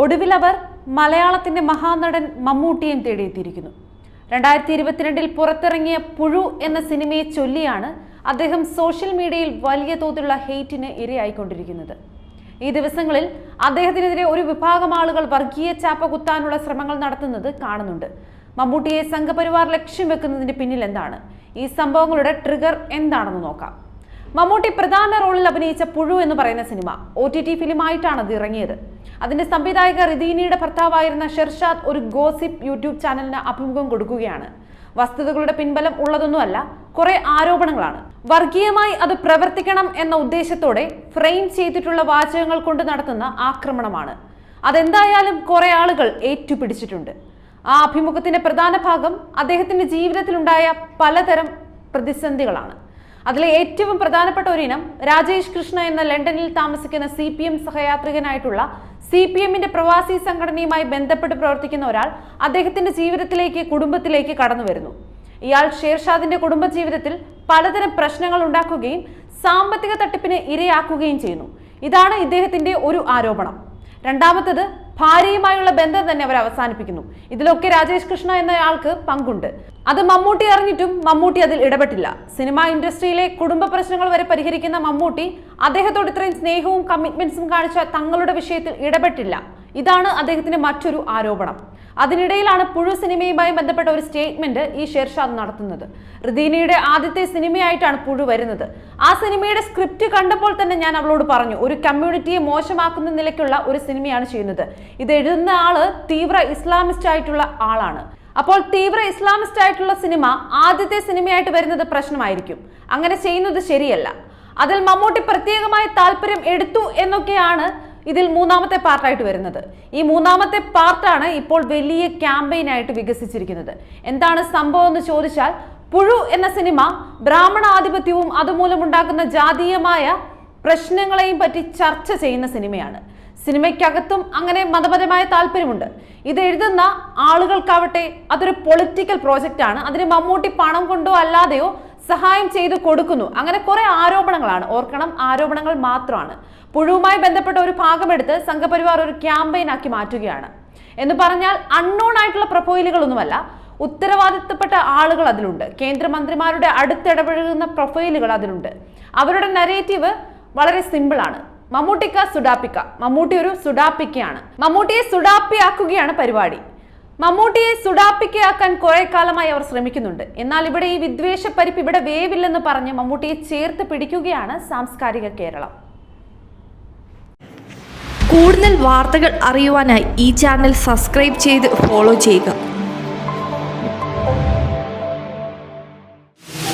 ഒടുവിൽ അവർ മലയാളത്തിന്റെ മഹാനടൻ മമ്മൂട്ടിയും തേടിയെത്തിയിരിക്കുന്നു. രണ്ടായിരത്തി ഇരുപത്തിരണ്ടിൽ പുറത്തിറങ്ങിയ പുഴു എന്ന സിനിമയെ ചൊല്ലിയാണ് അദ്ദേഹം സോഷ്യൽ മീഡിയയിൽ വലിയ തോതിലുള്ള ഹെയ്റ്റിന് ഇരയായിക്കൊണ്ടിരിക്കുന്നത്. ഈ ദിവസങ്ങളിൽ അദ്ദേഹത്തിനെതിരെ ഒരു വിഭാഗം ആളുകൾ വർഗീയ ചാപ്പ കുത്താനുള്ള ശ്രമങ്ങൾ നടത്തുന്നത് കാണുന്നുണ്ട്. മമ്മൂട്ടിയെ സംഘപരിവാർ ലക്ഷ്യം വെക്കുന്നതിന് പിന്നിൽ എന്താണ്? ഈ സംഭവങ്ങളുടെ ട്രിഗർ എന്താണെന്ന് നോക്കാം. മമ്മൂട്ടി പ്രധാന റോളിൽ അഭിനയിച്ച പുഴു എന്ന് പറയുന്ന സിനിമ ഒ ടി ടി ഫിലിമായിട്ടാണ് അത് ഇറങ്ങിയത്. അതിന്റെ സംവിധായക റിദീനിയുടെ ഭർത്താവായിരുന്ന ഷെർഷാദ് ഒരു ഗോസിപ്പ് യൂട്യൂബ് ചാനലിന് അഭിമുഖം കൊടുക്കുകയാണ്. വസ്തുതകളുടെ പിൻബലം ഉള്ളതൊന്നുമല്ല കുറെ ആരോപണങ്ങളാണ്. വർഗീയമായി അത് പ്രവർത്തിക്കണം എന്ന ഉദ്ദേശത്തോടെ ഫ്രെയിം ചെയ്തിട്ടുള്ള വാചകങ്ങൾ കൊണ്ട് നടത്തുന്ന ആക്രമണമാണ്. അതെന്തായാലും കുറെ ആളുകൾ ഏറ്റുപിടിച്ചിട്ടുണ്ട്. ആ അഭിമുഖത്തിന്റെ പ്രധാന ഭാഗം അദ്ദേഹത്തിന്റെ ജീവിതത്തിലുണ്ടായ പലതരം പ്രതിസന്ധികളാണ്. അതിലെ ഏറ്റവും പ്രധാനപ്പെട്ട ഒരു ഇനം രാജേഷ് കൃഷ്ണ എന്ന ലണ്ടനിൽ താമസിക്കുന്ന സി പി എം സഹയാത്രികനായിട്ടുള്ള സി പി എമ്മിന്റെ പ്രവാസി സംഘടനയുമായി ബന്ധപ്പെട്ട് പ്രവർത്തിക്കുന്ന ഒരാൾ അദ്ദേഹത്തിന്റെ ജീവിതത്തിലേക്ക് കുടുംബത്തിലേക്ക് കടന്നു വരുന്നു. ഇയാൾ ഷേർഷാദിന്റെ കുടുംബജീവിതത്തിൽ പലതരം പ്രശ്നങ്ങൾ ഉണ്ടാക്കുകയും സാമ്പത്തിക തട്ടിപ്പിന് ഇരയാക്കുകയും ചെയ്യുന്നു. ഇതാണ് ഇദ്ദേഹത്തിന്റെ ഒരു ആരോപണം. രണ്ടാമത്തത് ഭാര്യയുമായുള്ള ബന്ധം തന്നെ അവർ അവസാനിപ്പിക്കുന്നു. ഇതിലൊക്കെ രാജേഷ് കൃഷ്ണ എന്നയാൾക്ക് പങ്കുണ്ട്. അത് മമ്മൂട്ടി അറിഞ്ഞിട്ടും മമ്മൂട്ടി അതിൽ ഇടപെട്ടില്ല. സിനിമാ ഇൻഡസ്ട്രിയിലെ കുടുംബ പ്രശ്നങ്ങൾ വരെ പരിഹരിക്കുന്ന മമ്മൂട്ടി അദ്ദേഹത്തോട് ഇത്രയും സ്നേഹവും കമ്മിറ്റ്മെന്റ്സും കാണിച്ച തങ്ങളുടെ വിഷയത്തിൽ ഇടപെട്ടില്ല. ഇതാണ് അദ്ദേഹത്തിന്റെ മറ്റൊരു ആരോപണം. അതിനിടയിലാണ് പുഴു സിനിമയുമായി ബന്ധപ്പെട്ട ഒരു സ്റ്റേറ്റ്മെന്റ് ഈ ഷെർഷാദ് നടത്തുന്നത്. ഋദീനയുടെ ആദ്യത്തെ സിനിമയായിട്ടാണ് പുഴു വരുന്നത്. ആ സിനിമയുടെ സ്ക്രിപ്റ്റ് കണ്ടപ്പോൾ തന്നെ ഞാൻ അവളോട് പറഞ്ഞു ഒരു കമ്മ്യൂണിറ്റിയെ മോശമാക്കുന്ന നിലയ്ക്കുള്ള ഒരു സിനിമയാണ് ചെയ്യുന്നത്. ഇത് എഴുതുന്ന ആൾ തീവ്ര ഇസ്ലാമിസ്റ്റ് ആയിട്ടുള്ള ആളാണ്. അപ്പോൾ തീവ്ര ഇസ്ലാമിസ്റ്റ് ആയിട്ടുള്ള സിനിമ ആദ്യത്തെ സിനിമയായിട്ട് വരുന്നത് പ്രശ്നമായിരിക്കും. അങ്ങനെ ചെയ്യുന്നത് ശരിയല്ല. അതിൽ മമ്മൂട്ടി പ്രത്യേകമായ താല്പര്യം എടുത്തു എന്നൊക്കെയാണ് ഇതിൽ മൂന്നാമത്തെ പാർട്ടായിട്ട് വരുന്നത്. ഈ മൂന്നാമത്തെ പാർട്ടാണ് ഇപ്പോൾ വലിയ ക്യാമ്പയിനായിട്ട് വികസിച്ചിരിക്കുന്നത്. എന്താണ് സംഭവം എന്ന് ചോദിച്ചാൽ പുഴു എന്ന സിനിമ ബ്രാഹ്മണ ആധിപത്യവും അതുമൂലമുണ്ടാകുന്ന ജാതീയമായ പ്രശ്നങ്ങളെയും പറ്റി ചർച്ച ചെയ്യുന്ന സിനിമയാണ്. സിനിമയ്ക്കകത്തും അങ്ങനെ മതപരമായ താല്പര്യമുണ്ട്. ഇത് എഴുതുന്ന ആളുകൾക്കാവട്ടെ അതൊരു പൊളിറ്റിക്കൽ പ്രോജക്റ്റ് ആണ്. അതിന് മമ്മൂട്ടി പണം കൊണ്ടോ അല്ലാതെയോ സഹായം ചെയ്തു കൊടുക്കുന്നു. അങ്ങനെ കുറെ ആരോപണങ്ങളാണ്. ഓർക്കണം ആരോപണങ്ങൾ മാത്രമാണ്. പുഴുവുമായി ബന്ധപ്പെട്ട ഒരു ഭാഗമെടുത്ത് സംഘപരിവാർ ഒരു ക്യാമ്പയിൻ ആക്കി മാറ്റുകയാണ്. എന്ന് പറഞ്ഞാൽ അൺനോൺ ആയിട്ടുള്ള പ്രൊഫൈലുകളൊന്നുമല്ല. ഉത്തരവാദിത്തപ്പെട്ട ആളുകൾ അതിലുണ്ട്. കേന്ദ്രമന്ത്രിമാരുടെ അടുത്തിടപഴകുന്ന പ്രൊഫൈലുകൾ അതിലുണ്ട്. അവരുടെ നരേറ്റീവ് വളരെ സിമ്പിൾ ആണ്. മമ്മൂട്ടിക്ക സുഡാപ്പിക്ക. മമ്മൂട്ടി ഒരു സുഡാപ്പിക്കയാണ്. മമ്മൂട്ടിയെ സുഡാപ്പിയാക്കുകയാണ് പരിപാടി. മമ്മൂട്ടിയെ സുഡാപ്പിക്കയാക്കാൻ കുറെ കാലമായി അവർ ശ്രമിക്കുന്നുണ്ട്. എന്നാൽ ഇവിടെ ഈ വിദ്വേഷ പരിപ്പ് ഇവിടെ വേവില്ലെന്ന് പറഞ്ഞ് മമ്മൂട്ടിയെ ചേർത്ത് പിടിക്കുകയാണ് സാംസ്കാരിക കേരളം. കൂടുതൽ വാർത്തകൾ അറിയുവാനായി ഈ ചാനൽ സബ്സ്ക്രൈബ് ചെയ്ത് ഫോളോ ചെയ്യുക.